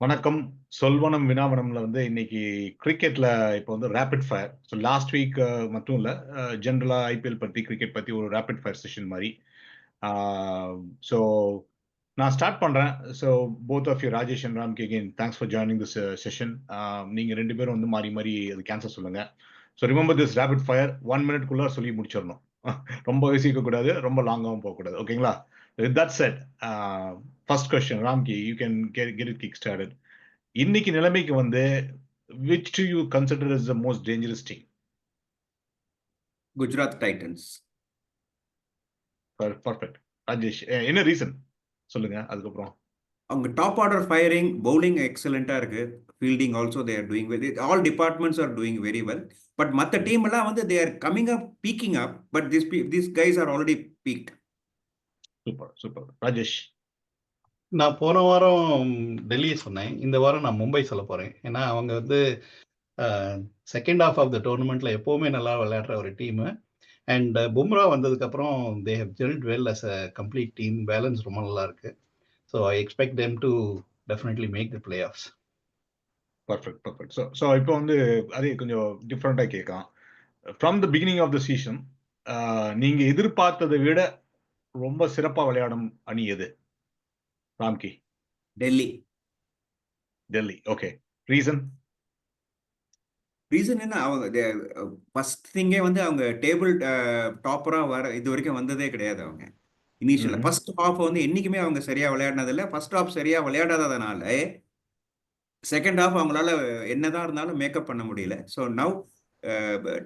வணக்கம். சொல்வனம் வினாவனம்ல வந்து இன்னைக்கு கிரிக்கெட்ல இப்போ வந்து rapid fire so last week மட்டும் இல்லை ஜென்ரலா ஐபிஎல் பத்தி கிரிக்கெட் பத்தி ஒரு ரேபிட் ஃபயர் செஷன் மாதிரி. ஸோ நான் ஸ்டார்ட் பண்றேன். So both of you Rajesh and Ram கேகேன் thanks for joining this session நீங்க ரெண்டு பேரும் வந்து மாறி மாறி அது கேன்சல் சொல்லுங்க. So remember this rapid fire one மினிட்குள்ள சொல்லி முடிச்சிடணும். ரொம்ப யோசிக்க கூடாது ரொம்ப லாங்காகவும் போகக்கூடாது. ஓகேங்களா? With that set first question Ramki you can get get it kick started இன்னைக்கு நிலைமைக்கு வந்து which do you consider is the most dangerous team Gujarat Titans. Perfect Rajesh என்ன ரீசன் சொல்லுங்க அதுக்கப்புறம். அவங்க டாப் ஆர்டர் ஃபயரிங் பவுலிங் எக்ஸலண்ட்டாக இருக்கு. Fielding also they are doing very all departments are doing very well but மற்ற team எல்லாம் வந்து they are coming up peaking up but this this guys are already peaked super super Rajesh நான் போன வாரம் டெல்லி சொன்னேன். இந்த வாரம் நான் மும்பை சொல்ல போறேன். ஏன்னா அவங்க வந்து செகண்ட் ஹாஃப் ஆஃப் த டோர்னமெண்ட்ல எப்பவுமே நல்லா விளையாடுற ஒரு டீம் அண்ட் பும்ரா வந்ததுக்கு அப்புறம் they have gelled well as a complete team balance ரொம்ப நல்லா இருக்கு. So I expect them to definitely make the playoffs perfect perfect so so இப்போ வந்து அதே கொஞ்சம் டிஃப்ரெண்ட்டாக கேட்கலாம். From the beginning of the season நீங்க எதிர்பார்த்ததை விட ரொம்ப சிறப்பாக விளையாடும் அணி எது? Ramki. Delhi. Delhi. Okay. Reason? Reason என்ன? அவங்க ஃபர்ஸ்ட் திங்கே வந்து அவங்க டேபிள் டாப்பராக வர இது வரைக்கும் வந்ததே கிடையாது அவங்க. இனிஷியலாக ஃபர்ஸ்ட் ஹாஃப் வந்து என்றைக்குமே அவங்க சரியாக விளையாடினதில்ல. ஃபர்ஸ்ட் ஹாஃப் சரியாக விளையாடாததுனால செகண்ட் ஹாஃப் அவங்களால என்னதான் இருந்தாலும் மேக்கப் பண்ண முடியல. ஸோ நவ்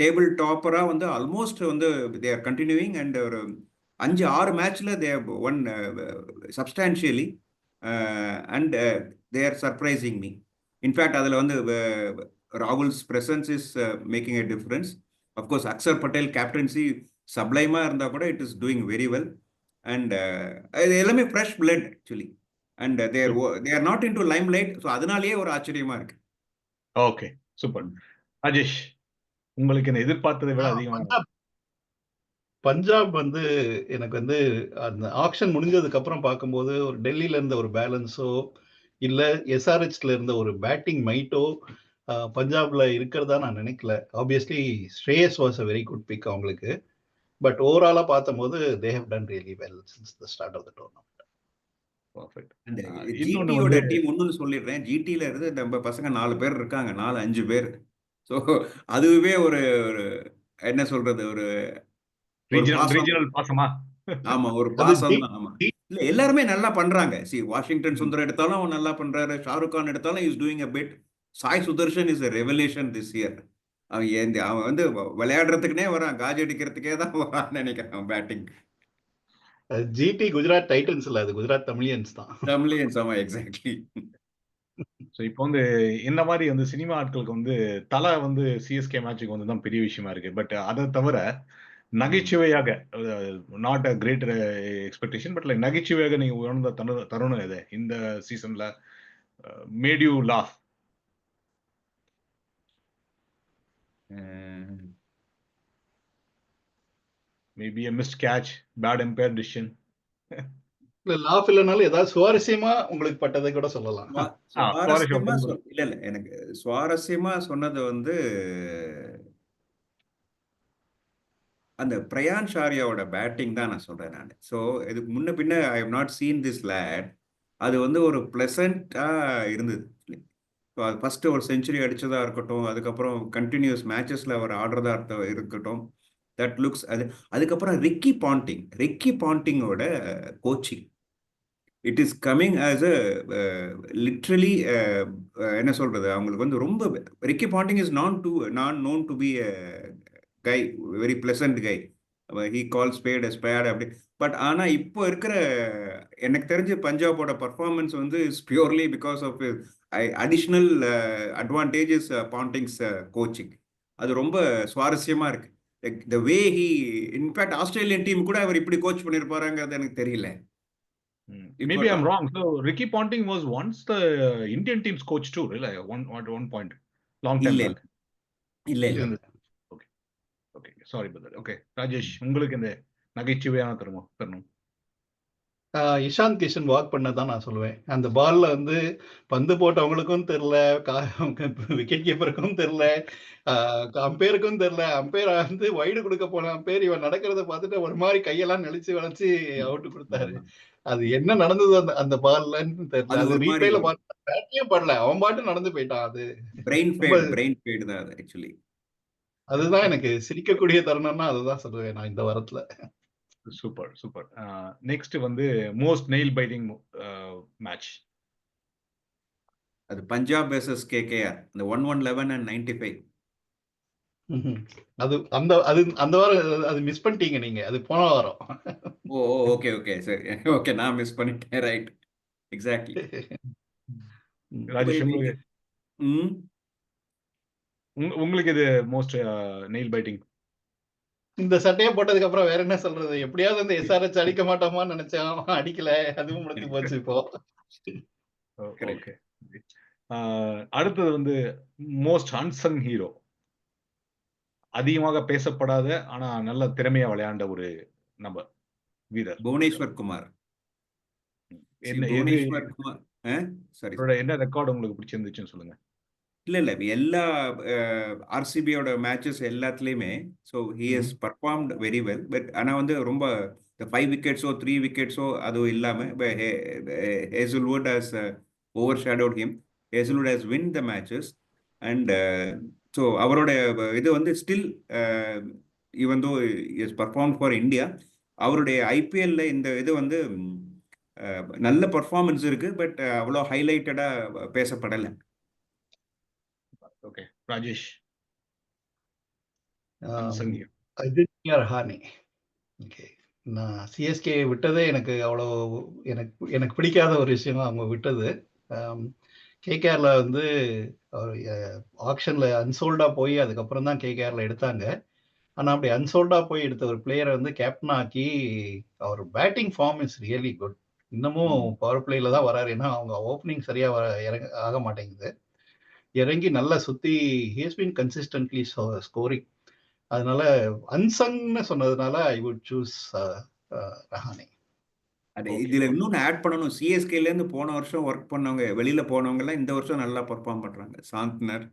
டேபிள் டாப்பராக வந்து ஆல்மோஸ்ட் வந்து தே ஆர் கண்டினியூவிங் அண்ட் ஒரு அஞ்சு ஆறு மேட்ச்ல they won substantially and they are surprising me in fact அதில் வந்து Rahul's presence is making a difference of course Axar Patel captaincy சப்ளைமாக இருந்தால் கூட it is doing very well and இது எல்லாமே fresh blood actually and they're they're not into limelight so அதனாலேயே ஒரு ஆச்சரியமா இருக்கு. ஓகே சூப்பர் ராஜேஷ் உங்களுக்கு என்ன எதிர்பார்த்ததை விட அதிகமாக பஞ்சாப் வந்து எனக்கு வந்து அந்த ஆக்ஷன் முடிஞ்சதுக்கு அப்புறம் பார்க்கும்போது ஒரு டெல்லியில இருந்த ஒரு பேலன்ஸோ இல்ல எஸ்ஆர்ஹெச்ல இருந்த ஒரு பேட்டிங் மைட்டோ பஞ்சாப்ல இருக்கிறதா நான் நினைக்கல. Obviously Shreyas was a very good pick அவங்களுக்கு. பட் ஓவராலா பார்த்தபோது they have done really well since the start of the tournament ஜிடியோட team ஒன்னு சொல்லிடுறேன். ஜிடில இருந்து நம்ம பசங்க நாலு பேர் இருக்காங்க. நாலு அஞ்சு பேர். ஸோ அதுவே ஒரு என்ன சொல்றது ஒரு பாசமா. ஆமா ஒரு பாசம் ஆமா. இல்ல எல்லாருமே நல்லா பண்றாங்க. சி வாஷிங்டன் சுந்தர் எடுத்தாலும் அவன் நல்லா பண்றாரு. ஷாருக் கான் எடுத்தாலும் is doing a bit Sai Sudharsan is revolution this year அவன் அவன் வந்து விளையாடுறதுக்குனே வரான். காஜ் அடிக்கிறதுக்கே தான் வரான்னு நினைக்கிறேன் பேட்டிங் ஜிடி குஜராத் டைட்டன்ஸ் இல்ல அது குஜராத் தமிழியன்ஸ் தான். தமிழியன்ஸ் ஆமா எக்ஸாக்ட்லி ஸோ இப்போ வந்து இந்த மாதிரி வந்து சினிமா ஆட்களுக்கு வந்து தலை வந்து சிஎஸ்கே மேட்சுக்கு வந்து தான் பெரிய விஷயமா இருக்கு. பட் அதை தவிர நகைச்சுவையாக not a great expectation but like நகைச்சுவையாக நீங்க உணர்ந்த தரு தருணம் எது? இந்த சீசன்ல made you maybe a mist catch bad empire decision இல்ல லாஃப் இல்லனாலும் ஏதாவது சுவாரஸ்யமா உங்களுக்கு பட்டதை கூட சொல்லலாம். இல்ல இல்ல எனக்கு சுவாரஸ்யமா சொன்னது வந்து அந்த பிரயான் ஷாரியாவோட பேட்டிங் தான் நான் சொல்றேன் நான். ஸோ இதுக்கு முன்ன பின்ன I have not seen this late அது வந்து ஒரு ப்ளசண்ட்டாக இருந்தது. ஸோ அது ஃபஸ்ட்டு ஒரு செஞ்சுரி அடித்ததாக இருக்கட்டும் அதுக்கப்புறம் கண்டினியூஸ் மேட்சஸில் அவர் ஆடுறதா இருக்கட்டும். தட் லுக்ஸ் அது அதுக்கப்புறம் Ricky Ponting Ricky பாண்டிங்கோட coaching it is coming as a literally என்ன சொல்கிறது அவங்களுக்கு வந்து ரொம்ப Ricky Ponting is known to known known to be guy very pleasant guy he call spade spade அப்படி. பட் ஆனால் இப்போ இருக்கிற எனக்கு தெரிஞ்ச பஞ்சாபோட பர்ஃபார்மன்ஸ் வந்து is purely because of additional advantages Ponting's coaching அது ரொம்ப சுவாரஸ்யமாக இருக்கு. The way he in fact Australian team கூட அவர் இப்படி கோச் பண்ணியிருப்பாருங்கிறது எனக்கு தெரியல. I'm wrong. So Ricky Ponting was once the Indian team's coach too, really? One at one point, long time இல்ல. இல்ல. இல்ல okay okay sorry brother okay Rajesh உங்களுக்கு இந்த நகைச்சுவையான தருணம் தருணம். இஷாந்த் கிஷன் வாக் பண்ணதான் நான் சொல்லுவேன். அந்த பால்ல வந்து பந்து போட்டவங்களுக்கும் தெரியல, கா விக்கெட் கீப்பருக்கும் தெரியல, ஆ அம்பயருக்கும் தெரியல. அம்பயர் வந்து வைடு குடுக்க போன அம்பயர் இவன் நடக்கிறத பார்த்துட்டு ஒரு மாரி கையெல்லாம் நெளிச்சு வளைச்சு அவுட் குடுத்தாரு. அது என்ன நடந்தது அந்த அந்த பால்லன்னு தெரியல. அது ரீப்ளேல பார்த்தா பேட்டே படல. அவன் பாட்டுக்கு நடந்து போயிட்டான். அது பிரெயின் ஃபேட் பிரெயின் ஃபேட் தான் அது ஆக்சுவலி. அதுதான் எனக்கு சிரிக்கக்கூடிய தருணம்னா அதுதான் சொல்லுவேன் நான் இந்த வாரத்துல. Super, super. நெக்ஸ்ட் வந்து மோஸ்ட் நெயில் பைட்டிங் மேட்ச். அது பஞ்சாப் வெர்சஸ் கேகேஆர். இந்த 1111 அண்ட் 95. ம்ஹ்ம். அது அந்த அது அந்த வாரம் அது மிஸ் பண்ணிட்டீங்க நீங்க. அது போன வாரம். ஓ! Okay, okay. சரி. ஓகே. நான் மிஸ் பண்ணிட்டேன். ரைட். எக்ஸாக்ட்லி. ராஜேஷ் உங்களுக்கு ம். உங் உங்களுக்கு எது மோஸ்ட் நெயில் பைட்டிங்? இந்த சட்டைய போட்டதுக்கு அப்புறம் வேற என்ன சொல்றது? எப்படியாவது அந்த எஸ்ஆர்எச் அடிக்க மாட்டோமான்னு நெனச்சோம். அடிக்கல. அதுவும் முடிஞ்சு போச்சு இப்போ. அடுத்தது வந்து மோஸ்ட் அன்சங் ஹீரோ. அதிகமாக பேசப்படாத, ஆனா நல்ல திறமையா விளையாண்ட ஒரு நபர். வீரர். புவனேஸ்வர் குமார். என்ன என்ன ரெக்கார்ட் உங்களுக்கு பிடிச்சிருந்துச்சுன்னு சொல்லுங்க. இல்ல, இல்ல. எல்லா ஆர்சிபியோட மேட்சஸ் எல்லாத்துலயுமே so he has. Performed very well. But ஆனா வந்து ரொம்ப இந்த 5 விக்கெட்ஸோ, 3 விக்கெட்ஸோ அதுவும் இல்லாம ப ஹே Hazlewood has overshadowed him. Hazlewood has win the matches and so அவரோட இது வந்து still a even though he has performed for India. அவருடைய ஐபிஎல்ல இந்த இது வந்து நல்ல பெர்ஃபார்மன்ஸ் இருக்கு. பட் அவ்வளோ ஹைலைட்டடா பேசப்படல. Okay. Rajesh. A unsung hero. Ajinkya Rahane. Okay. நான் சிஎஸ்கே விட்டதே எனக்கு அவ்வளோ எனக்கு எனக்கு பிடிக்காத ஒரு விஷயம் அவங்க விட்டது. கேகேஆர்ல வந்து அவர் ஆக்ஷன்ல அன்சோல்டா போய் அதுக்கப்புறம் தான் கேகேஆர்ல எடுத்தாங்க. ஆனா அப்படி அன்சோல்டா போய் எடுத்த ஒரு பிளேயர வந்து கேப்டன் ஆக்கி அவர் batting form is really good. இன்னமும். பவர் பிளேல தான் வராரு. ஏன்னா அவங்க ஓப்பனிங் சரியா வ இறங்க ஆக மாட்டேங்குது. இறங்கி நல்லா சுத்தி has been consistently sco scoring. அதனால அன்சங்ன்னு சொன்னதுனால ஐ வுட் சூஸ் ரஹானே. அது. இதுல இன்னொன்னு ஆட் பண்ணணும். சிஎஸ்கேலேருந்து போன வருஷம் ஒர்க் பண்ணவங்க, வெளியில போனவங்கலாம் இந்த வருஷம் நல்லா பெர்ஃபார்ம் பண்றாங்க. சாந்த்னர்,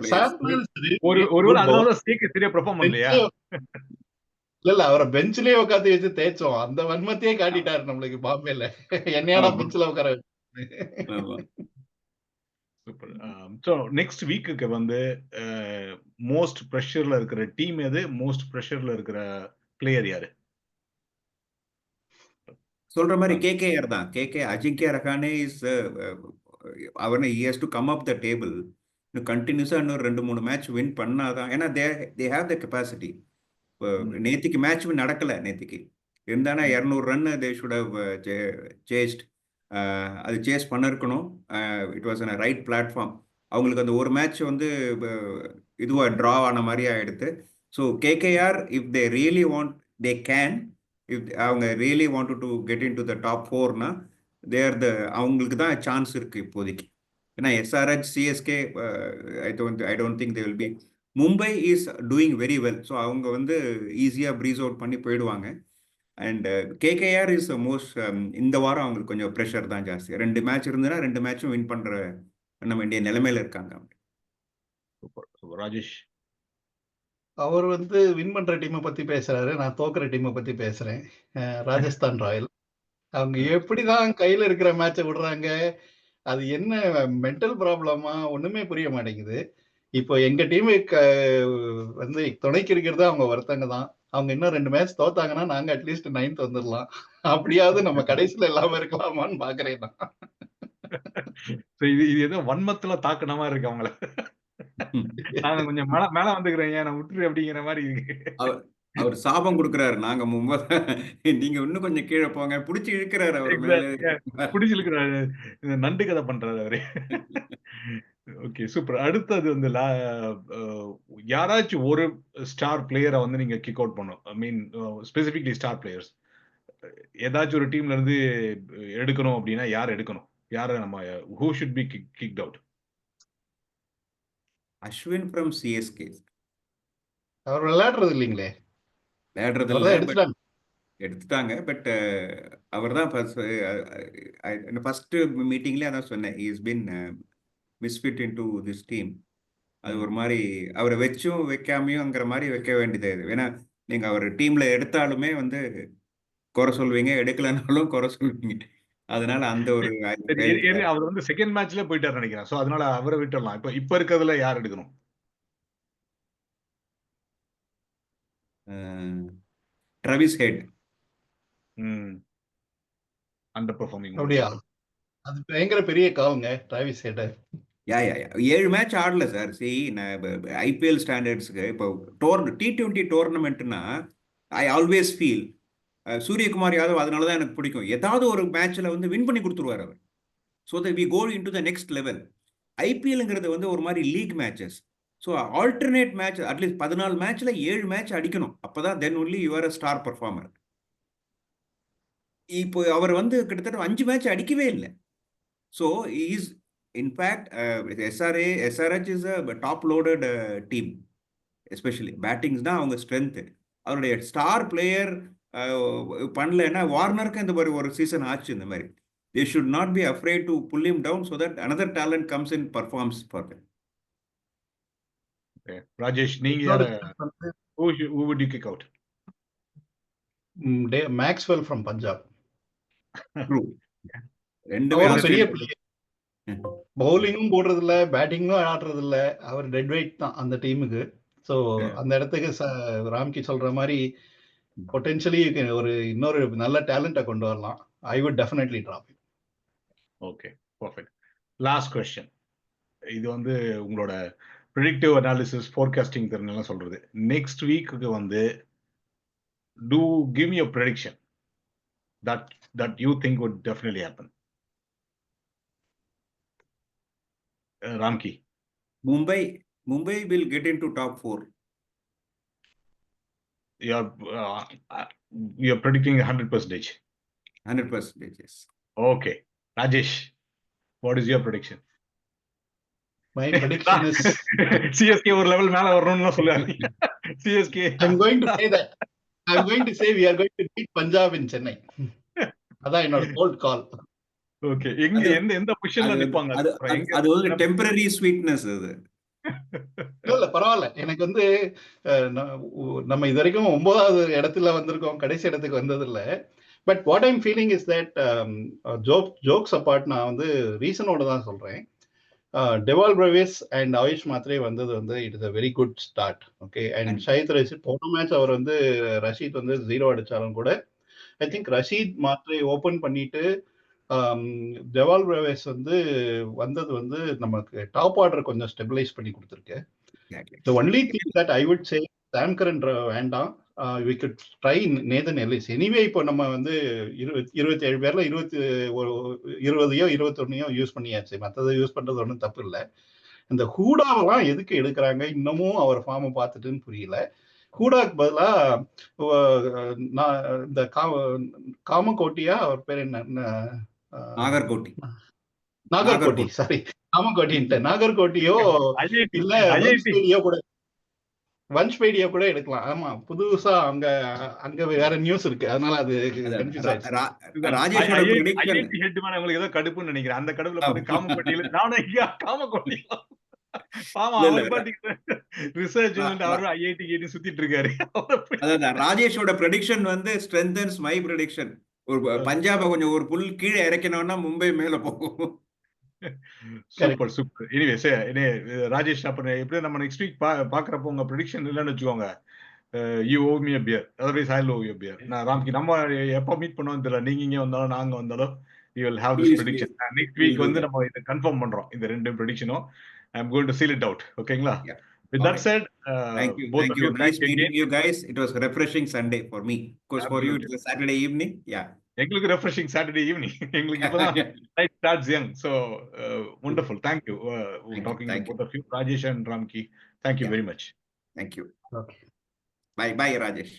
பிளேயர்ஸ். சாண்ட்னர்ஸ் ஒரு ஸ்டேக் சரியா பெர்ஃபார்ம் பண்ணலையா? இல்ல, இல்ல. அவர பெஞ்ச்லயே உட்காத்தி வச்சு தேய்ச்சோம். அந்த வன்மத்தையே காட்டிட்டாரு நம்மளுக்கு பாம்பேல. என்னையாடா ஆமா. பெஞ்ச்ல உட்கார. சூப்பர். ஸோ நெக்ஸ்ட் வீக்குக்கு வந்து மோஸ்ட் பிரஷர்ல இருக்கிற டீம் எது? மோஸ்ட் பிரஷர்ல இருக்கிற பிளேயர் யாரு? சொல்ற மாரி அ. கேகேஆர் தான். KK Ajinkya Rahane is a a அவன has to come up the table. இன்னும் கன்டினியூஸா இன்னும் 2, 3 மேட்ச் வின் பண்ணா தான் ஏன்னா தே தே ஹேவ் த கெப்பாசிட்டி. இப்ப. நேத்திக்கு மேட்ச் நடக்கல நேத்திக்கு. இருந்தானா. 200 run they should have chased. அது சேஸ் பண்ணிருக்கணும் it was in a right platform. அவங்களுக்கு அந்த ஒரு மேட்ச் வந்து இதுவாக ட்ரா ஆன மாரி ஆகிடுது so KKR if they really want they can. If அவங்க really want to get into the top ஃபோர்னா there the அவங்களுக்கு தான் சான்ஸ் இருக்கு இப்போதைக்கு. ஏன்னா SRH CSK I don't I don't think they will be Mumbai is doing very well. So அவங்க வந்து ஈஸியாக breeze out பண்ணி போயிடுவாங்க. அண்ட் கேகேஆர் இஸ் மோஸ்ட் இந்த வாரம் அவங்களுக்கு கொஞ்சம் பிரஷர் தான் ஜாஸ்தி. 2 மேட்ச் இருந்ததுன்னா 2 மேட்சும் வின் பண்ற பண்ண வேண்டிய நிலைமையில இருக்காங்க அவங்க. Super, super. ராஜேஷ். அவர் வந்து வின் பண்ற டீம பத்தி பேசுறாரு. நான் தோக்குற டீம பத்தி பேசுறேன். ராஜஸ்தான் ராயல். அவங்க. எப்படிதான் கையில இருக்கிற மேட்ச விடுறாங்க? அது என்ன மென்டல் ப்ராப்ளமா? ஒண்ணுமே புரிய மாட்டேங்குது. இப்போ எங்க டீமு வந்து துணைக்கு இருக்கிறது அவங்க ஒருத்தங்க தான். அவங்க இன்னும் 2 மேட்ச் தோத்தாங்கன்னா, நாங்க அட்லீஸ்ட் 9த் வந்துரலாம். அப்படியாவது நம்ம கடைசில இல்லாம இருக்கலாமான்னு பார்க்கிறேன் நான். ஸோ இது இது ஏதோ வன்மத்துல தாக்குன மாரி இருக்கு அவங்கள. நாங்க கொஞ்சம் மேல மேல வந்துக்கிறேன்யா என்ன விட்டுரு அப்படிங்கிற மாரி இருக்கு. அவர் அவர் சாபம் குடுக்குறாரு. நாங்க மும்ப நீங்க இன்னும் கொஞ்சம் கீழ போங்க. புடிச்சு இழுக்கிறாரு அவர. புடிச்சு இழுக்குறாரு. இந்த நண்டு கதை பண்றாரு அவரு. Okay super. அடுத்தது வந்து யாராச்சும் ஒரு ஸ்டார் பிளேயர வந்து நீங்க கிக் அவுட் பண்ணணும். I mean specifically star players. ஏதாச்சும் ஒரு டீம்ல இருந்து எடுக்கணும் அப்படின்னா யார எடுக்கணும்? யார நம்ம who should be kick out? Ashwin from CSK. அவர் விளையாடுறது இல்லீங்களே! விளையாடுறது இல்ல. எடுத்துட்டாங்க. எடுத்துட்டாங்க பட் அவர் தான் ஃபஸ்ட்டு மீட்டிங்லேயே அதான் சொன்னேன் is been misfit into this team அது ஒரு மாதிரி அவரை வச்சும் வைக்காமையும்ங்கிற மாதிரி வைக்க வேண்டியது இது. ஏன்னா நீங்கள் அவர் டீமில் எடுத்தாலுமே வந்து குறை சொல்வீங்க எடுக்கலைனாலும் குறை சொல்வீங்க. அதனால அந்த ஒரு அவர் வந்து செகண்ட் மேட்ச்ல போயிட்டாரு நினைக்கிறேன். சோ அதனால அவரை விட்டுறலாம். இப்ப இப்ப இருக்கிறதுல யார் எடுக்கணும்? ட்ரவிஸ் ஹெட் அண்டர் பெர்ஃபார்மிங் அப்படியா? அது பயங்கர பெரிய காவுங்க டிராவிஸ் ஹெட்டர் யா யா யா. ஏழு மேட்ச் ஆடல சார் சி நான் ஐபிஎல் ஸ்டாண்டர்ட்ஸுக்கு இப்போ டோர்ன T twenty டோர்னமெண்ட்னா I always feel Suryakumar Yadav அதனால தான் எனக்கு பிடிக்கும். ஏதாவது ஒரு மேட்ச்சில் வந்து வின் பண்ணி கொடுத்துருவார் அவர். So that we go in to the next level ஐபிஎல்ங்கிறது வந்து ஒரு மாதிரி league matches so alternate match at least பதினாலு மேட்ச்சில் ஏழு மேட்ச் அடிக்கணும். அப்போ தான் then only your a star performer இப்போ அவர் வந்து கிட்டத்தட்ட அஞ்சு மேட்ச் அடிக்கவே இல்லை. So is in fact SRA SRH is a top loaded team especially பேட்டிங்ஸ் தான் அவங்க ஸ்ட்ரென்த்து அவருடைய ஸ்டார் பிளேயர் பண்ணலன்னா வார்னருக்கு இந்த மாதிரி ஒரு சீசன் ஆச்சு இந்த மாதிரி. They should not be afraid to pull him down so that another talent comes in performs for them Rajesh நீங்க kick out? Maxwell from Punjab ரெண்டுமே அவர் பெரிய பிளேயர் பவுலிங்கும் போடுறது இல்ல பேட்டிங்கும் ஆடுறது இல்ல அவர் டெட் வெயிட் தான் அந்த டீமுக்கு ஸோ. அந்த இடத்துக்கு ராம்கி சொல்ற மாதிரி பொட்டென்ஷியலி ஒரு இன்னொரு நல்ல டேலண்ட்டை கொண்டு வரலாம். I would definitely drop okay perfect last question இது வந்து உங்களோட ப்ரிடிக்டிவ் அனாலிசிஸ் ஃபோர்காஸ்டிங் தெரிஞ்செல்லாம் சொல்றது. நெக்ஸ்ட் வீக்குக்கு வந்து to give you prediction that that you think would definitely happen. Uh, Ramki Mumbai Mumbai will get into top four you're uh, you're predicting 100 percentage. Hundred percentages okay. Rajesh what is your prediction? My prediction is CSK ஒரு level மேல வரணும்னு சொல்லுவாங்க CSK I'm going to say that I'm going to say we are going to beat Punjab in Chennai அதான் என்னோட gold call okay எங்க எந்த எந்த பொசிஷன்ல அது நிப்பாங்க? அது வந்து டெம்பரரி ஸ்வீட்னஸ் அது இல்ல பரவாயில்ல. எனக்கு வந்து நம்ம இது வரைக்கும் ஒன்பதாவது இடத்துல வந்திருக்கோம். கடைசி இடத்துக்கு வந்தது இல்ல but what I'm feeling is that joke jokes apart நான் வந்து ரீசனோட தான் சொல்றேன். Dewald Brevis and Ayush Mhatre வந்தது வந்து it is a very good start okay and Shahid Rashid போன மேட்ச் அவர் வந்து ரஷீத் வந்து ஜீரோ அடிச்சாலும் கூட I think Rashid Mhatre open பண்ணிட்டு டெவால் பிரவேஸ் வந்து வந்தது வந்து நமக்கு டாப் ஆர்டர் கொஞ்சம் ஸ்டெபிலைஸ் பண்ணி கொடுத்துருக்கு only thing that I would say Sam Curran வேண்டாம். We could try Nathan Ellis anyway இப்போ நம்ம வந்து இருபத்தி இருபத்தி ஏழு பேர்ல இருபத்தி இருபதையோ இருபத்தொன்னையோ யூஸ் பண்ணியாச்சு. மற்றதை யூஸ் பண்றது ஒன்றும் தப்பு இல்லை. இந்த ஹூடாவெல்லாம் எதுக்கு எடுக்கிறாங்க? இன்னமும் அவர் ஃபார்மை பார்த்துட்டுன்னு புரியல. ஹூடாக்கு பதிலா அஹ், நான் இந்த காம காமகோட்டியா அவர் பேர் என்ன நாகர்கோட்டி. நாகர்கோட்டி. சாரி காமகோட்டின்ட்டு நாகர்கோட்டியோ இல்ல கூட வன்ஸ்பேடியோ கூட எடுக்கலாம். ஆமா புதுசா அங்க அங்க வேற நியூஸ் இருக்கு. அதனால அது உங்களுக்கு ஏதோ கடுப்புன்னு நினைக்கிறேன். அந்த கடுப்புல. போட்டு காமக்கோட்டியில நானும் ஐயா காமக்கோட்டி ராஜேஷோட ப்ரெடிக்ஷன் வந்து ஸ்ட்ரென்தன்ஸ் மை ப்ரெடிக்ஷன் ஒரு ப- பஞ்சாபை கொஞ்சம் ஒரு புல் கீழே இறக்கணும்னா மும்பை மேல போகும். Super super. எனிவே சரி ராஜேஷ் அப்புறம் எப்படி நம்ம நெக்ஸ்ட் வீக் பாக்குறப்போ உங்க ப்ரெடிக்ஷன் இல்லைன்னு வச்சுக்கோங்க. You owe me beer otherwise I owe you beer நான் ராம்கி நம்ம எப்போ மீட் பண்ணுவோம் தெரியல. நீங்க இங்க வந்தாலும் நாங்க வந்தாலும் you will have this Please, prediction next week வந்து. நம்ம இதை கன்ஃபார்ம் பண்றோம். இந்த ரெண்டு ப்ரெடிக்ஷனும் I am going to seal it out ஓகேங்களா Yeah. With that Alright. Set Thank you. both Thank of you. you Nice thank you meeting again you guys. It was a refreshing Sunday for me. Of course, for you, it was a Saturday evening. Yeah. எங்களுக்கு refreshing Saturday evening எங்களுக்கு இப்பதான் life starts young so wonderful thank you you, talking thank you. Both of you Rajesh and Ramki thank you Yeah. Very much Thank you. Okay. Bye. Bye, Rajesh.